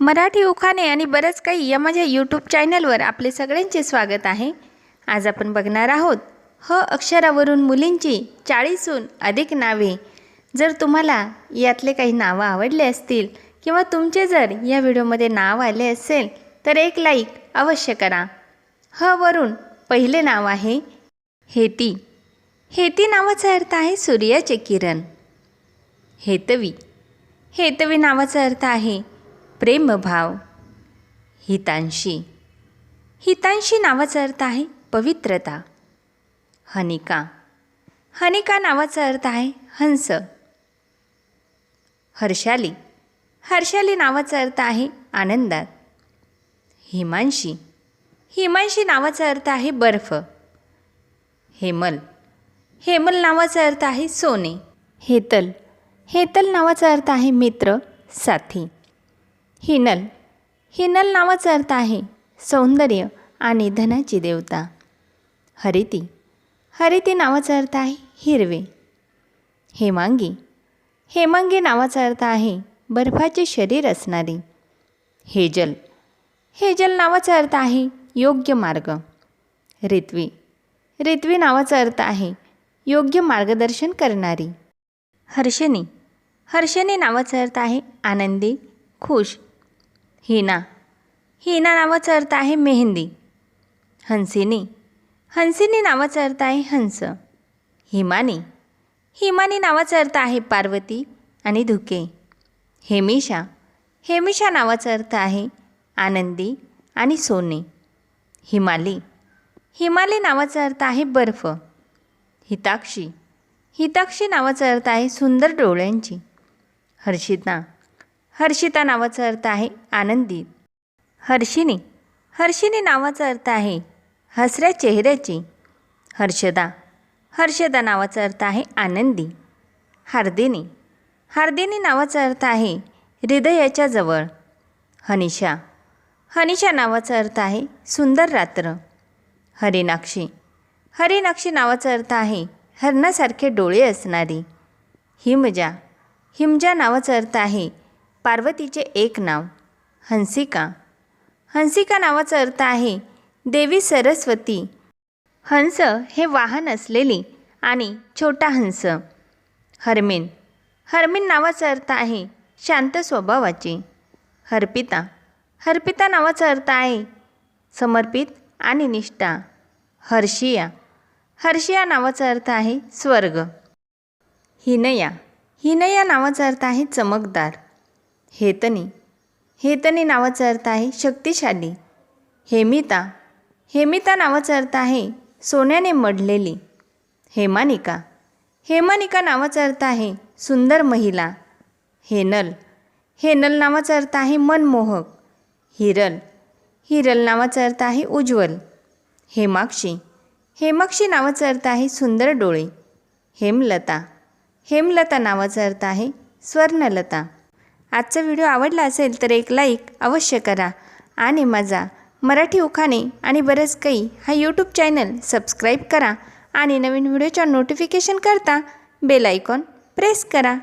मराठी उखाणे आणि बरंच काही या माझ्या यूट्यूब चॅनलवर आपले सगळ्यांचे स्वागत आहे. आज आपण बघणार आहोत ह अक्षरावरून मुलींची चाळीसहून अधिक नावे. जर तुम्हाला यातले काही नावं आवडले असतील किंवा तुमचे जर या व्हिडिओमध्ये नाव आले असेल तर एक लाईक अवश्य करा. ह वरून पहिले नाव आहे हेती. हेती नावाचा अर्थ आहे सूर्याचे किरण. हेतवी. हेतवी नावाचा अर्थ आहे प्रेमभाव हितांशी. हितांशी नावाचा अर्थ आहे पवित्रता. हनिका. हनिका नावाचा अर्थ आहे हंस. हर्षाली. हर्षाली नावाचा अर्थ आहे आनंदात. हिमांशी. हिमांशी नावाचा अर्थ आहे बर्फ. हेमल. हेमल नावाचा अर्थ आहे सोने. हेतल. हेतल नावाचा अर्थ आहे मित्र साथी. हिनल. हिनल नावाचा अर्थ आहे सौंदर्य आणि धनाची देवता. हरिती. हरिती नावाचा अर्थ आहे हिरवे. हेमांगी. हेमांगी नावाचा अर्थ आहे बर्फाचे शरीर असणारी. हेजल. हेजल नावाचा अर्थ आहे योग्य मार्ग. रित्वी रित्वी नावाचा अर्थ आहे योग्य मार्गदर्शन करणारी. हर्षणी हर्षणी नावाचा अर्थ आहे आनंदी खुश हिना. हिना नावाचा अर्थ आहे मेहंदी. हंसिनी. हंसिनी नावाचा अर्थ आहे हंस. हिमानी. हिमानी नावाचा अर्थ आहे पार्वती आणि धुके. हेमिषा हेमिषा नावाचा अर्थ आहे आनंदी आणि सोने. हिमाली. हिमाली नावाचा अर्थ आहे बर्फ. हिताक्षी. हिताक्षी नावाचा अर्थ आहे सुंदर डोळ्यांची. हर्षिता. हर्षिता नावाचा अर्थ आहे आनंदी. हर्षिनी हर्षिनी नावाचा अर्थ आहे हसऱ्या चेहऱ्याची. हर्षदा हर्षदा नावाचा अर्थ आहे आनंदी. हार्दिनी हार्दिनी नावाचा अर्थ आहे हृदयाच्या जवळ. हनिषा हनिषा नावाचा अर्थ आहे सुंदर रात्र. हरिनाक्षी हरिनाक्षी नावाचा अर्थ आहे हरणासारखे डोळे असणारी. हिमजा हिमजा नावाचा अर्थ आहे पार्वतीचे एक नाव हंसिका. हंसिका नावाचा अर्थ आहे देवी सरस्वती. हंस हे वाहन असलेली आणि छोटा हंस. हरमेन. हरमेन नावाचा अर्थ आहे शांत स्वभावाची. हर्पिता. हर्पिता नावाचा अर्थ आहे समर्पित आणि निष्ठा. हर्षिया. हर्षिया नावाचा अर्थ आहे स्वर्ग. हिनया. हिनया नावाचा अर्थ आहे चमकदार. हेतनी. हेतनी नावाचा अर्थ आहे शक्तिशाली. हेमिता. हेमिता नावाचा अर्थ आहे सोन्याने मढलेली हेमानिका. हेमानिका नावाचा अर्थ आहे सुंदर महिला. हेनल. हेनल नावाचा अर्थ आहे मनमोहक. हिरल. हिरल नावाचा अर्थ आहे उज्ज्वल. हेमाक्षी. हेमाक्षी नावाचा अर्थ आहे सुंदर डोळे. हेमलता. हेमलता नावाचा अर्थ आहे स्वर्णलता. आजचा व्हिडिओ आवडला असेल तर एक लाईक अवश्य करा आणि माझा मराठी उखाणे आणि बरंच काही हा यूट्यूब चॅनल सबस्क्राईब करा आणि नवीन व्हिडिओच्या नोटिफिकेशन करता बेल आयकॉन प्रेस करा.